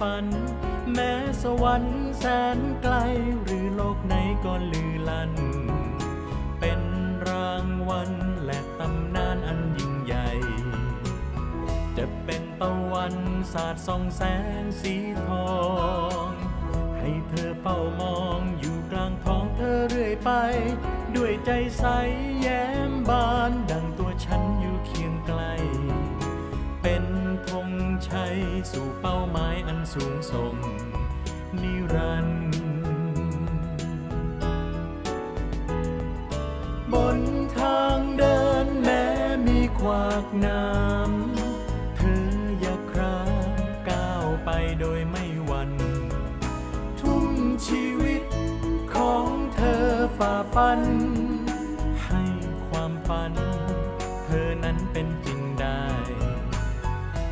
ฝัน แม้สวรรค์แสนไกลหรือโลกไหนก็ลือลัน เป็นรางวัลและตำนานอันยิ่งใหญ่ จะเป็นตะวันสาดส่องแสงสีทอง ให้เธอเฝ้ามองอยู่กลางท้องเธอเรื่อยไป ด้วยใจใสแย้มบาน สู่เป้าหมายอันสูงส่งนิรันดร์บนทางเดินแม้มีขวากน้ำ เธออย่าคราก้าวไปโดยไม่หวั่นทุ่มชีวิตของเธอฝ่าฟัน ให้ความฝัน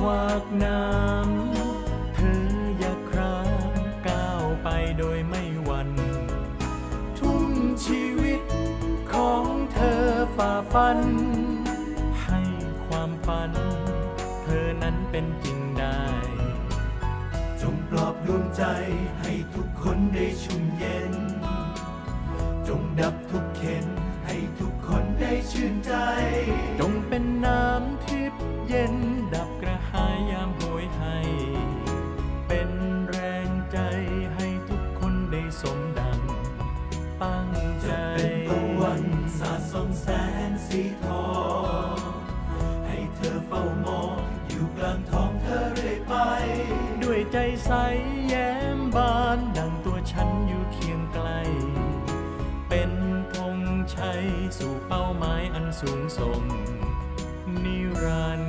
ขวากน้ำ เธออย่าครางก้าวไปโดยไม่หวัน่น ทุ่มชีวิตของเธอฝ่าฟัน ให้ความฝัน เธอนั้นเป็นจริงได้ จงปลอบดวงใจให้ทุกคนได้ชุ่มเย็น สมดังตั้งใจจะเป็นตะวันสาดส่องแสงสีทองให้เธอเฝ้ามองอยู่กลางท้องเธอเรื่อยไป ด้วยใจใสแย้มบานดังตัวฉันอยู่เคียงไกล เป็นธงชัยสู่เป้าหมายอันสูงส่งนิรัน